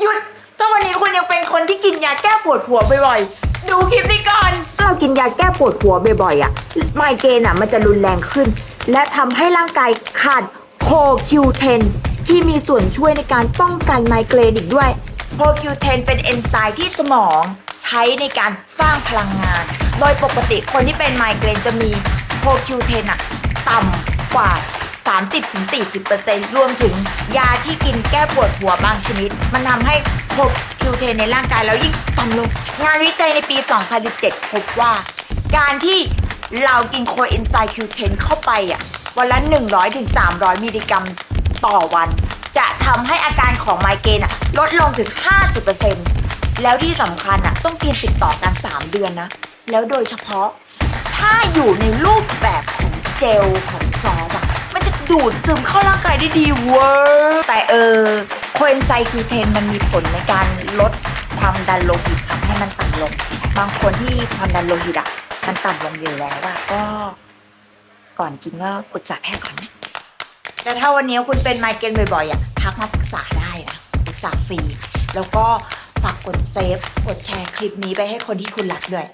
หยุดถ้าวันนี้คุณยังเป็นคนที่กินยาแก้ปวดหัวบ่อยๆ ดูคลิปนี้ก่อน ถ้าเรากินยาแก้ปวดหัวบ่อยๆอะ ไมเกรนอะมันจะรุนแรงขึ้น และทำให้ร่างกายขาดโคคิวเทนที่มีส่วนช่วยในการป้องกันไมเกรนอีกด้วยโคคิวเทนเป็นเอนไซม์ที่สมองใช้ในการสร้างพลังงาน โดยปกติคนที่เป็นไมเกรนจะมีโคคิวเทนอะต่ำกว่า 30-40%รวมถึงยาที่กินแก้ปวดหัวบางชนิด มันทำให้โคคิวเทนในร่างกายแล้วยิ่งต่ำลง งานวิจัยในปี 2017 พบว่า การที่เรากินโคเอนไซม์คิวเทนเข้าไปอะวันละ 100-300 มิลลิกรัมต่อวัน จะทำให้อาการของไมเกรนอะลดลงถึง 50%แล้วที่สำคัญอะต้องกินติดต่อกัน 3 เดือนนะ แล้วโดยเฉพาะถ้าอยู่ในรูปแบบของเจล ดูดซึมเข้าร่างกายได้ดีเวอร์แต่เออโคเอนไซม์คิวเทนมันมีผลในการลดความดันโลหิตทำให้มันต่ำลง บางคนที่ความดันโลหิตอะมันต่ำลงอยู่แล้วอะก็ ก่อนกินก็ปรึกษาแพทย์ก่อนนะแต่ถ้าวันนี้คุณเป็นไมเกรนบ่อยๆอะทักมาปรึกษาได้นะปรึกษาฟรีแล้วก็ฝากกดเซฟกดแชร์คลิปนี้ไปให้คนที่คุณรักด้วย